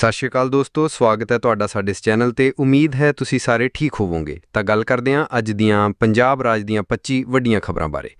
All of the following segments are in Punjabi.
ਸਤਿ ਸ਼੍ਰੀ ਅਕਾਲ ਦੋਸਤੋ, ਸਵਾਗਤ ਹੈ ਤੁਹਾਡਾ ਸਾਡੇ ਇਸ ਚੈਨਲ ਤੇ। ਉਮੀਦ ਹੈ ਤੁਸੀਂ ਸਾਰੇ ਠੀਕ ਹੋਵੋਗੇ। ਤਾਂ ਗੱਲ ਕਰਦੇ ਹਾਂ ਅੱਜ ਦੀਆਂ ਪੰਜਾਬ ਰਾਜ ਦੀਆਂ 25 ਵੱਡੀਆਂ ਖਬਰਾਂ ਬਾਰੇ।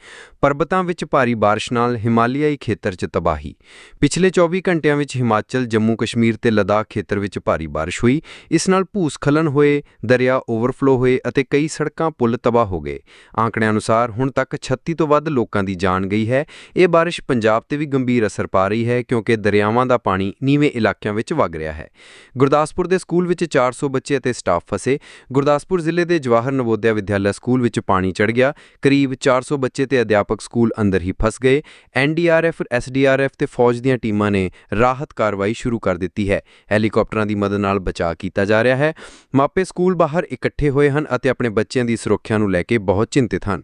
ਪਰਬਤਾਂ ਵਿੱਚ ਭਾਰੀ ਬਾਰਿਸ਼ ਨਾਲ ਹਿਮਾਲਿਆਈ ਖੇਤਰ 'ਚ ਤਬਾਹੀ। ਪਿਛਲੇ 24 ਘੰਟਿਆਂ ਵਿੱਚ ਹਿਮਾਚਲ, ਜੰਮੂ ਕਸ਼ਮੀਰ ਤੇ ਲਦਾਖ ਖੇਤਰ ਵਿੱਚ ਭਾਰੀ ਬਾਰਿਸ਼ ਹੋਈ। ਇਸ ਨਾਲ ਭੂਸਖਲਨ ਹੋਏ, ਦਰਿਆ ਓਵਰਫਲੋ ਹੋਏ ਅਤੇ ਕਈ ਸੜਕਾਂ ਪੁਲ ਤਬਾਹ ਹੋ ਗਏ। ਆંકੜਿਆਂ ਅਨੁਸਾਰ ਹੁਣ ਤੱਕ 36 ਤੋਂ ਵੱਧ ਲੋਕਾਂ ਦੀ ਜਾਨ ਗਈ ਹੈ। ਇਹ ਬਾਰਿਸ਼ ਪੰਜਾਬ ਤੇ ਵੀ ਗੰਭੀਰ ਅਸਰ ਪਾ ਰਹੀ ਹੈ ਕਿਉਂਕਿ ਦਰਿਆਵਾਂ ਦਾ ਪਾਣੀ ਨੀਵੇਂ ਇਲਾਕਿਆਂ ਵਿੱਚ ਵਗ ਰਿਹਾ ਹੈ। ਗੁਰਦਾਸਪੁਰ ਦੇ ਸਕੂਲ ਵਿੱਚ 400 ਬੱਚੇ ਅਤੇ ਸਟਾਫ ਫਸੇ। ਗੁਰਦਾਸਪੁਰ ਜ਼ਿਲ੍ਹੇ ਦੇ ਜਵਾਹਰ ਨਵੋਦਿਆ ਵਿਦਿਆਲਿਆ ਸਕੂਲ ਵਿੱਚ ਪਾਣੀ ਚੜ ਗਿਆ। ਕਰੀਬ 400 ਬੱਚੇ ਤੇ ਅਧਿਆਪਕ ਸਕੂਲ ਅੰਦਰ ਹੀ ਫਸ ਗਏ। ਐਨਡੀਆਰਐਫ ਐਸਡੀਆਰਐਫ ਤੇ ਫੌਜ ਦੀਆਂ ਟੀਮਾਂ ਨੇ ਰਾਹਤ ਕਾਰਵਾਈ ਸ਼ੁਰੂ ਕਰ ਦਿੱਤੀ ਹੈ। ਹੈਲੀਕਾਪਟਰਾਂ ਦੀ ਮਦਦ ਨਾਲ ਬਚਾਅ ਕੀਤਾ ਜਾ ਰਿਹਾ ਹੈ। ਮਾਪੇ ਸਕੂਲ ਬਾਹਰ ਇਕੱਠੇ ਹੋਏ ਹਨ ਅਤੇ ਆਪਣੇ ਬੱਚਿਆਂ ਦੀ ਸੁਰੱਖਿਆ ਨੂੰ ਲੈ ਕੇ ਬਹੁਤ ਚਿੰਤਿਤ ਹਨ।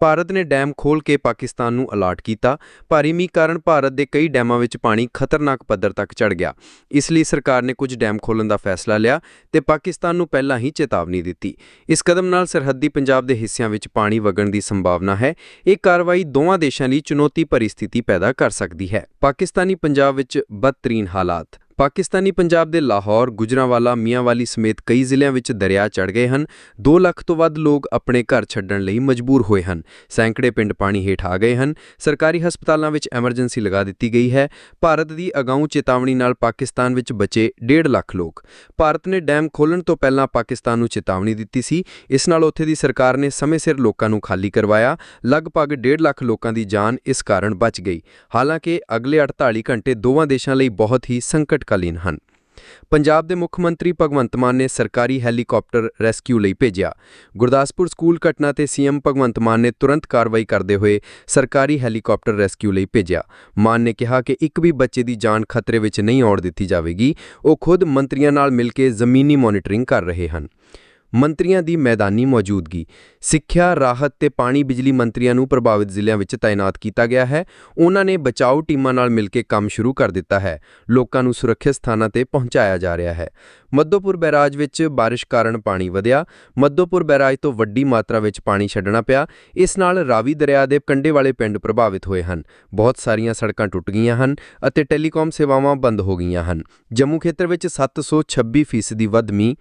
ਭਾਰਤ ਨੇ ਡੈਮ ਖੋਲ੍ਹ ਕੇ ਪਾਕਿਸਤਾਨ ਨੂੰ ਅਲਰਟ ਕੀਤਾ। ਭਾਰੀ ਮੀਂਹ ਕਾਰਨ ਭਾਰਤ ਦੇ ਕਈ ਡੈਮਾਂ ਵਿੱਚ ਪਾਣੀ ਖਤਰਨਾਕ ਪੱਧਰ ਤੱਕ ਚੜ ਗਿਆ। ਇਸ ਲਈ ਸਰਕਾਰ ਨੇ ਕੁਝ ਡੈਮ ਖੋਲ੍ਹਣ ਦਾ ਫੈਸਲਾ ਲਿਆ ਤੇ ਪਾਕਿਸਤਾਨ ਨੂੰ ਪਹਿਲਾਂ ਹੀ ਚੇਤਾਵਨੀ ਦਿੱਤੀ। ਇਸ ਕਦਮ ਨਾਲ ਸਰਹੱਦੀ ਪੰਜਾਬ ਦੇ ਹਿੱਸਿਆਂ ਵਿੱਚ ਪਾਣੀ ਵਗਣ ਦੀ ਸੰਭਾਵਨਾ ਹੈ। ਇਹ ਕਾਰਵਾਈ ਦੋਵਾਂ ਦੇਸ਼ਾਂ ਲਈ ਚੁਣੌਤੀ ਭਰੀ ਸਥਿਤੀ ਪੈਦਾ ਕਰ ਸਕਦੀ ਹੈ। ਪਾਕਿਸਤਾਨੀ ਪੰਜਾਬ ਵਿੱਚ ਬਦਤਰੀਨ ਹਾਲਾਤ ਪਾਕਿਸਤਾਨੀ ਪੰਜਾਬ ਦੇ ਲਾਹੌਰ, ਗੁਜਰਾਂਵਾਲਾ, ਮੀਆਂਵਾਲੀ ਸਮੇਤ ਕਈ ਜ਼ਿਲ੍ਹਿਆਂ ਵਿੱਚ ਦਰਿਆ ਚੜ ਗਏ ਹਨ। 2 ਲੱਖ ਤੋਂ ਵੱਧ ਲੋਕ ਆਪਣੇ ਘਰ ਛੱਡਣ ਲਈ ਮਜਬੂਰ ਹੋਏ ਹਨ। ਸੈਂਕੜੇ ਪਿੰਡ ਪਾਣੀ ਹੇਠ ਆ ਗਏ ਹਨ। ਸਰਕਾਰੀ ਹਸਪਤਾਲਾਂ ਵਿੱਚ ਐਮਰਜੈਂਸੀ ਲਗਾ ਦਿੱਤੀ ਗਈ ਹੈ। ਭਾਰਤ ਦੀ ਅਗਾਊਂ ਚੇਤਾਵਨੀ ਨਾਲ ਪਾਕਿਸਤਾਨ ਵਿੱਚ ਬਚੇ 1.5 ਲੱਖ ਲੋਕ। ਭਾਰਤ ਨੇ ਡੈਮ ਖੋਲ੍ਹਣ ਤੋਂ ਪਹਿਲਾਂ ਪਾਕਿਸਤਾਨ ਨੂੰ ਚੇਤਾਵਨੀ ਦਿੱਤੀ ਸੀ। ਇਸ ਨਾਲ ਉੱਥੇ ਦੀ ਸਰਕਾਰ ਨੇ ਸਮੇਂ ਸਿਰ ਲੋਕਾਂ ਨੂੰ ਖਾਲੀ ਕਰਵਾਇਆ। ਲਗਭਗ 1.5 ਲੱਖ ਲੋਕਾਂ ਦੀ ਜਾਨ ਇਸ ਕਾਰਨ ਬਚ ਗਈ। ਹਾਲਾਂਕਿ ਅਗਲੇ 48 ਘੰਟੇ ਦੋਵਾਂ ਦੇਸ਼ਾਂ ਲਈ ਬਹੁਤ ਹੀ ਸੰਕਟ ਸੰਕਟਕਾਲੀਨ ਹਨ। ਪੰਜਾਬ ਦੇ ਮੁੱਖ ਮੰਤਰੀ ਭਗਵੰਤ ਮਾਨ ਨੇ ਸਰਕਾਰੀ ਹੈਲੀਕਾਪਟਰ ਰੈਸਕਿਊ ਲਈ ਭੇਜਿਆ। ਗੁਰਦਾਸਪੁਰ ਸਕੂਲ ਘਟਨਾ ਤੇ ਸੀਐਮ ਭਗਵੰਤ ਮਾਨ ਨੇ ਤੁਰੰਤ ਕਾਰਵਾਈ ਕਰਦੇ ਹੋਏ ਸਰਕਾਰੀ ਹੈਲੀਕਾਪਟਰ ਰੈਸਕਿਊ ਲਈ ਭੇਜਿਆ। ਮਾਨ ਨੇ ਕਿਹਾ ਕਿ ਇੱਕ ਵੀ ਬੱਚੇ ਦੀ ਜਾਨ ਖਤਰੇ ਵਿੱਚ ਨਹੀਂ ਆਉਣ ਦਿੱਤੀ ਜਾਵੇਗੀ। ਉਹ ਖੁਦ ਮੰਤਰੀਆਂ ਨਾਲ ਮਿਲ ਕੇ ਜ਼ਮੀਨੀ ਮੋਨੀਟਰਿੰਗ ਕਰ ਰਹੇ ਹਨ। ਮੰਤਰੀਆਂ ਦੀ ਮੈਦਾਨੀ ਮੌਜੂਦਗੀ। ਸਿੱਖਿਆ, ਰਾਹਤ ਤੇ ਪਾਣੀ ਬਿਜਲੀ ਮੰਤਰੀਆਂ ਨੂੰ ਪ੍ਰਭਾਵਿਤ ਜ਼ਿਲ੍ਹਿਆਂ ਵਿੱਚ ਤਾਇਨਾਤ ਕੀਤਾ ਗਿਆ ਹੈ। ਉਹਨਾਂ ਨੇ ਬਚਾਓ ਟੀਮਾਂ ਨਾਲ ਮਿਲ ਕੇ ਕੰਮ ਸ਼ੁਰੂ ਕਰ ਦਿੱਤਾ ਹੈ। ਲੋਕਾਂ ਨੂੰ ਸੁਰੱਖਿਅਤ ਸਥਾਨਾਂ ਤੇ ਪਹੁੰਚਾਇਆ ਜਾ ਰਿਹਾ ਹੈ। ਮੱਦੋਪੁਰ ਬੈਰਾਜ ਵਿੱਚ ਬਾਰਿਸ਼ ਕਾਰਨ ਪਾਣੀ ਵਧਿਆ। ਮੱਦੋਪੁਰ ਬੈਰਾਜ ਤੋਂ ਵੱਡੀ ਮਾਤਰਾ ਵਿੱਚ ਪਾਣੀ ਛੱਡਣਾ ਪਿਆ। ਇਸ ਨਾਲ ਰਾਵੀ ਦਰਿਆ ਦੇ ਕੰਢੇ ਵਾਲੇ ਪਿੰਡ ਪ੍ਰਭਾਵਿਤ ਹੋਏ ਹਨ। ਬਹੁਤ ਸਾਰੀਆਂ ਸੜਕਾਂ ਟੁੱਟ ਗਈਆਂ ਹਨ ਅਤੇ ਟੈਲੀਕਾਮ ਸੇਵਾਵਾਂ ਬੰਦ ਹੋ ਗਈਆਂ ਹਨ। ਜੰਮੂ ਖੇਤਰ ਵਿੱਚ 726 ਫੀਸਦੀ ਵੱਧ ਮੀਂਹ।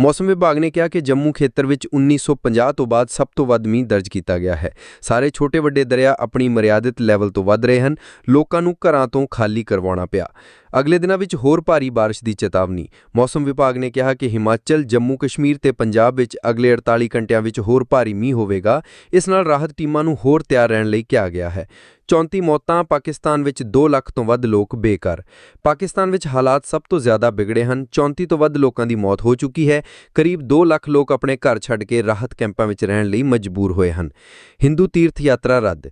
ਮੌਸਮ ਵਿਭਾਗ ਨੇ ਕਿਹਾ ਕਿ ਜੰਮੂ ਖੇਤਰ ਵਿੱਚ 1950 ਤੋਂ ਬਾਅਦ ਸਭ ਤੋਂ ਵੱਧ ਮੀਂਹ ਦਰਜ ਕੀਤਾ ਗਿਆ ਹੈ। ਸਾਰੇ ਛੋਟੇ ਵੱਡੇ ਦਰਿਆ ਆਪਣੀ ਮਰਿਆਦਿਤ ਲੈਵਲ ਤੋਂ ਵੱਧ ਰਹੇ ਹਨ। ਲੋਕਾਂ ਨੂੰ ਘਰਾਂ ਤੋਂ ਖਾਲੀ ਕਰਵਾਉਣਾ ਪਿਆ। ਅਗਲੇ ਦਿਨਾਂ ਵਿੱਚ ਹੋਰ ਭਾਰੀ ਬਾਰਿਸ਼ ਦੀ ਚੇਤਾਵਨੀ। ਮੌਸਮ ਵਿਭਾਗ ਨੇ ਕਿਹਾ ਕਿ ਹਿਮਾਚਲ, ਜੰਮੂ ਕਸ਼ਮੀਰ ਤੇ ਪੰਜਾਬ ਵਿੱਚ ਅਗਲੇ 48 ਘੰਟਿਆਂ ਵਿੱਚ ਹੋਰ ਭਾਰੀ ਮੀਂਹ ਹੋਵੇਗਾ। ਇਸ ਨਾਲ ਰਾਹਤ ਟੀਮਾਂ ਨੂੰ ਹੋਰ ਤਿਆਰ ਰਹਿਣ ਲਈ ਕਿਹਾ ਗਿਆ ਹੈ। 34 ਮੌਤਾਂ ਪਾਕਿਸਤਾਨ ਵਿੱਚ 2 ਲੱਖ ਤੋਂ ਵੱਧ ਲੋਕ ਬੇਕਾਰ ਪਾਕਿਸਤਾਨ ਵਿੱਚ ਹਾਲਾਤ ਸਭ ਤੋਂ ਜ਼ਿਆਦਾ ਵਿਗੜੇ ਹਨ। 34 ਤੋਂ ਵੱਧ ਲੋਕਾਂ ਦੀ ਮੌਤ ਹੋ ਚੁੱਕੀ ਹੈ। ਕਰੀਬ 2 ਲੱਖ ਲੋਕ ਆਪਣੇ ਘਰ ਛੱਡ ਕੇ ਰਾਹਤ ਕੈਂਪਾਂ ਵਿੱਚ ਰਹਿਣ ਲਈ ਮਜਬੂਰ ਹੋਏ ਹਨ। ਹਿੰਦੂ ਤੀਰਥ ਯਾਤਰਾ ਰੱਦ।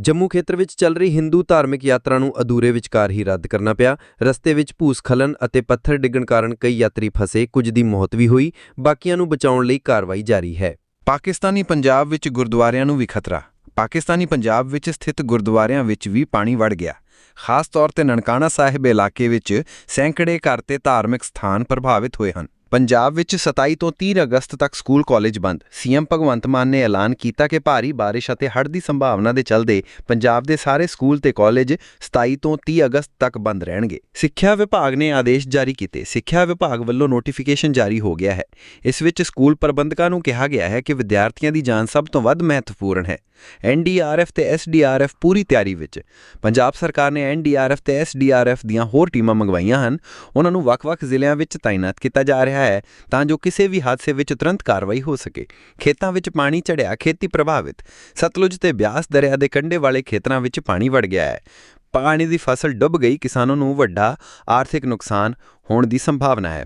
ਜੰਮੂ ਖੇਤਰ ਵਿੱਚ ਚੱਲ ਰਹੀ ਹਿੰਦੂ ਧਾਰਮਿਕ ਯਾਤਰਾ ਨੂੰ ਅਧੂਰੇ ਵਿਚਕਾਰ ਹੀ ਰੱਦ ਕਰਨਾ ਪਿਆ। ਰਸਤੇ ਵਿੱਚ ਭੂਸਖਲਨ ਅਤੇ ਪੱਥਰ ਡਿੱਗਣ ਕਾਰਨ ਕਈ ਯਾਤਰੀ ਫਸੇ। ਕੁਝ ਦੀ ਮੌਤ ਵੀ ਹੋਈ। ਬਾਕੀਆਂ ਨੂੰ ਬਚਾਉਣ ਲਈ ਕਾਰਵਾਈ ਜਾਰੀ ਹੈ। ਪਾਕਿਸਤਾਨੀ ਪੰਜਾਬ ਵਿੱਚ ਗੁਰਦੁਆਰਿਆਂ ਨੂੰ ਵੀ ਖਤਰਾ। ਪਾਕਿਸਤਾਨੀ ਪੰਜਾਬ ਵਿੱਚ ਸਥਿਤ ਗੁਰਦੁਆਰਿਆਂ ਵਿੱਚ ਵੀ ਪਾਣੀ ਵੜ ਗਿਆ। ਖਾਸ ਤੌਰ ਤੇ ਨਨਕਾਣਾ ਸਾਹਿਬ ਇਲਾਕੇ ਵਿੱਚ ਸੈਂਕੜੇ ਘਰ ਤੇ ਧਾਰਮਿਕ ਸਥਾਨ ਪ੍ਰਭਾਵਿਤ ਹੋਏ ਹਨ। ਪੰਜਾਬ ਵਿੱਚ 27 ਤੋਂ 30 ਅਗਸਤ ਤੱਕ ਸਕੂਲ ਕਾਲਜ ਬੰਦ। ਸੀਐਮ ਭਗਵੰਤ ਮਾਨ ਨੇ ਐਲਾਨ ਕੀਤਾ ਕਿ ਭਾਰੀ ਬਾਰਿਸ਼ ਅਤੇ ਹੜ੍ਹ ਦੀ ਸੰਭਾਵਨਾ ਦੇ ਚਲਦੇ ਪੰਜਾਬ ਦੇ ਸਾਰੇ ਸਕੂਲ ਤੇ ਕਾਲਜ 27 ਤੋਂ 30 ਅਗਸਤ ਤੱਕ ਬੰਦ ਰਹਿਣਗੇ। ਸਿੱਖਿਆ ਵਿਭਾਗ ਨੇ ਆਦੇਸ਼ ਜਾਰੀ ਕੀਤੇ। ਸਿੱਖਿਆ ਵਿਭਾਗ ਵੱਲੋਂ ਨੋਟੀਫਿਕੇਸ਼ਨ ਜਾਰੀ ਹੋ ਗਿਆ ਹੈ। ਇਸ ਵਿੱਚ ਸਕੂਲ ਪ੍ਰਬੰਧਕਾਂ ਨੂੰ ਕਿਹਾ ਗਿਆ ਹੈ ਕਿ ਵਿਦਿਆਰਥੀਆਂ ਦੀ ਜਾਨ ਸਭ ਤੋਂ ਵੱਧ ਮਹੱਤਵਪੂਰਨ ਹੈ। ਐਨਡੀਆਰਐਫ ਤੇ ਐਸਡੀਆਰਐਫ ਪੂਰੀ ਤਿਆਰੀ ਵਿੱਚ। ਪੰਜਾਬ ਸਰਕਾਰ ਨੇ ਐਨਡੀਆਰਐਫ ਤੇ ਐਸਡੀਆਰਐਫ ਦੀਆਂ ਹੋਰ ਟੀਮਾਂ ਮੰਗਵਾਈਆਂ ਹਨ। ਉਹਨਾਂ ਨੂੰ ਵੱਖ-ਵੱਖ ਜ਼ਿਲ੍ਹਿਆਂ ਵਿੱਚ ਤਾਇਨਾਤ ਕੀਤਾ ਜਾ ਰਿਹਾ ਹੈ ਤਾਂ ਜੋ ਕਿਸੇ ਵੀ ਹਾਦਸੇ ਵਿੱਚ ਤੁਰੰਤ ਕਾਰਵਾਈ ਹੋ ਸਕੇ। ਖੇਤਾਂ ਵਿੱਚ ਪਾਣੀ ਚੜਿਆ ਖੇਤੀ ਪ੍ਰਭਾਵਿਤ। ਸਤਲੁਜ ਤੇ ਬਿਆਸ ਦਰਿਆ ਦੇ ਕੰਢੇ ਵਾਲੇ ਖੇਤਰਾਂ ਵਿੱਚ ਪਾਣੀ ਵੜ ਗਿਆ ਹੈ। ਪਾਣੀ ਦੀ ਫਸਲ ਡੁੱਬ ਗਈ, ਕਿਸਾਨਾਂ ਨੂੰ ਵੱਡਾ ਆਰਥਿਕ ਨੁਕਸਾਨ ਹੋਣ ਦੀ ਸੰਭਾਵਨਾ ਹੈ।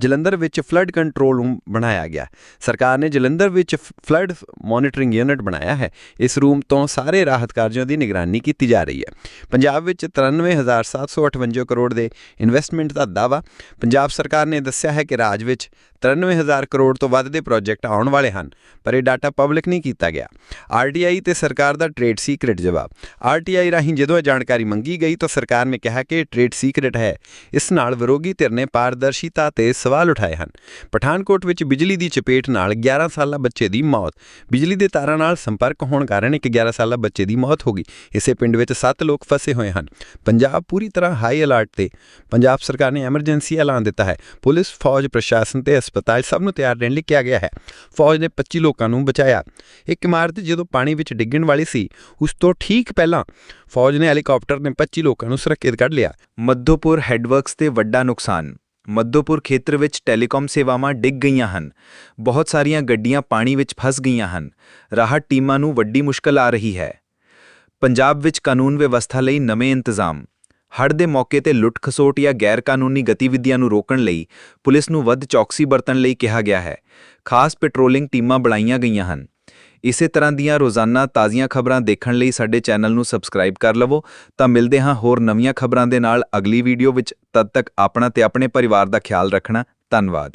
ਜਲੰਧਰ ਵਿੱਚ ਫਲੱਡ ਕੰਟਰੋਲ ਰੂਮ ਬਣਾਇਆ ਗਿਆ। ਸਰਕਾਰ ਨੇ ਜਲੰਧਰ ਵਿੱਚ ਫਲੱਡ ਮੋਨੀਟਰਿੰਗ ਯੂਨਿਟ ਬਣਾਇਆ ਹੈ। ਇਸ ਰੂਮ ਤੋਂ ਸਾਰੇ ਰਾਹਤ ਕਾਰਜਾਂ ਦੀ ਨਿਗਰਾਨੀ ਕੀਤੀ ਜਾ ਰਹੀ ਹੈ। ਪੰਜਾਬ ਵਿੱਚ 93758 ਕਰੋੜ ਦੇ ਇਨਵੈਸਟਮੈਂਟ ਦਾ ਦਾਅਵਾ। ਪੰਜਾਬ ਸਰਕਾਰ ਨੇ ਦੱਸਿਆ ਹੈ ਕਿ ਰਾਜ ਵਿੱਚ 93000 ਕਰੋੜ ਤੋਂ ਵੱਧ ਦੇ ਪ੍ਰੋਜੈਕਟ ਆਉਣ ਵਾਲੇ ਹਨ, ਪਰ ਇਹ ਡਾਟਾ ਪਬਲਿਕ ਨਹੀਂ ਕੀਤਾ ਗਿਆ। ਆਰਟੀਆਈ ਤੇ ਸਰਕਾਰ ਦਾ ਟ੍ਰੇਡ ਸੀਕ੍ਰੀਟ ਜਵਾਬ। ਆਰਟੀਆਈ ਰਾਹੀਂ ਜਦੋਂ ਇਹ ਜਾਣਕਾਰੀ ਮੰਗੀ ਗਈ ਤਾਂ ਸਰਕਾਰ ਨੇ ਕਿਹਾ ਕਿ ਇਹ ਟ੍ਰੇਡ ਸੀਕ੍ਰੀਟ ਹੈ। ਇਸ ਨਾਲ ਵਿਰੋਧੀ ਧਿਰ ਨੇ ਪਾਰਦਰਸ਼ਿਤਾ ਤੇ ਸਵਾਲ ਉਠਾਏ ਹਨ। ਪਠਾਨਕੋਟ ਵਿੱਚ ਬਿਜਲੀ ਦੀ ਚਪੇਟ ਨਾਲ 11 ਸਾਲਾ ਬੱਚੇ ਦੀ ਮੌਤ। ਬਿਜਲੀ ਦੇ ਤਾਰਾਂ ਨਾਲ ਸੰਪਰਕ ਹੋਣ ਕਾਰਨ ਇੱਕ 11 ਸਾਲਾ ਬੱਚੇ ਦੀ ਮੌਤ ਹੋ ਗਈ। ਇਸੇ ਪਿੰਡ ਵਿੱਚ 7 ਲੋਕ ਫਸੇ ਹੋਏ ਹਨ। ਪੰਜਾਬ ਪੂਰੀ ਤਰ੍ਹਾਂ ਹਾਈ ਅਲਰਟ ਤੇ। ਪੰਜਾਬ ਸਰਕਾਰ ਨੇ ਐਮਰਜੈਂਸੀ ਐਲਾਨ ਦਿੱਤਾ ਹੈ। ਪੁਲਿਸ, ਫੌਜ, ਪ੍ਰਸ਼ਾਸਨ ਤੇ ਹਸਪਤਾਲ ਸਭ ਨੂੰ ਤਿਆਰ ਰਹਿਣ ਲਈ ਕਿਹਾ ਗਿਆ ਹੈ। ਫੌਜ ਨੇ 25 ਲੋਕਾਂ ਨੂੰ ਬਚਾਇਆ। ਇੱਕ ਇਮਾਰਤ ਜਦੋਂ ਪਾਣੀ ਵਿੱਚ ਡਿੱਗਣ ਵਾਲੀ ਸੀ, ਉਸ ਤੋਂ ਠੀਕ ਪਹਿਲਾਂ ਫੌਜ ਨੇ ਹੈਲੀਕਾਪਟਰ ਨੇ 25 ਲੋਕਾਂ ਨੂੰ ਸੁਰੱਖਿਅਤ ਕੱਢ ਲਿਆ। ਮੱਧੋਪੁਰ ਹੈਡਵਰਕਸ ਤੇ ਵੱਡਾ ਨੁਕਸਾਨ। ਮੱਧੋਪੁਰ ਖੇਤਰ ਵਿੱਚ ਟੈਲੀਕਾਮ ਸੇਵਾਵਾਂ ਡਿੱਗ ਗਈਆਂ ਹਨ। ਬਹੁਤ ਸਾਰੀਆਂ ਗੱਡੀਆਂ ਪਾਣੀ ਵਿੱਚ ਫਸ ਗਈਆਂ ਹਨ। ਰਾਹਤ ਟੀਮਾਂ ਨੂੰ ਵੱਡੀ ਮੁਸ਼ਕਲ ਆ ਰਹੀ ਹੈ। ਪੰਜਾਬ ਵਿੱਚ ਕਾਨੂੰਨ ਵਿਵਸਥਾ ਲਈ ਨਵੇਂ ਇੰਤਜ਼ਾਮ। ਹੜ੍ਹ ਦੇ ਮੌਕੇ ਤੇ ਲੁੱਟ ਖਸੋਟ ਜਾਂ ਗੈਰ ਕਾਨੂੰਨੀ ਗਤੀਵਿਧੀਆਂ ਨੂੰ ਰੋਕਣ ਲਈ ਪੁਲਿਸ ਨੂੰ ਵੱਧ ਚੌਕਸੀ ਵਰਤਣ ਲਈ ਕਿਹਾ ਗਿਆ ਹੈ। ਖਾਸ ਪੈਟਰੋਲਿੰਗ ਟੀਮਾਂ ਬਣਾਈਆਂ ਗਈਆਂ ਹਨ। ਇਸੇ ਤਰ੍ਹਾਂ ਦੀਆਂ ਰੋਜ਼ਾਨਾ ਤਾਜ਼ੀਆਂ ਖਬਰਾਂ ਦੇਖਣ ਲਈ ਸਾਡੇ ਚੈਨਲ ਨੂੰ ਸਬਸਕ੍ਰਾਈਬ ਕਰ ਲਵੋ। ਤਾਂ ਮਿਲਦੇ ਹਾਂ ਹੋਰ ਨਵੀਆਂ ਖਬਰਾਂ ਦੇ ਨਾਲ ਅਗਲੀ ਵੀਡੀਓ ਵਿੱਚ। ਤਦ ਤੱਕ ਆਪਣਾ ਤੇ ਆਪਣੇ ਪਰਿਵਾਰ ਦਾ ਖਿਆਲ ਰੱਖਣਾ। ਧੰਨਵਾਦ।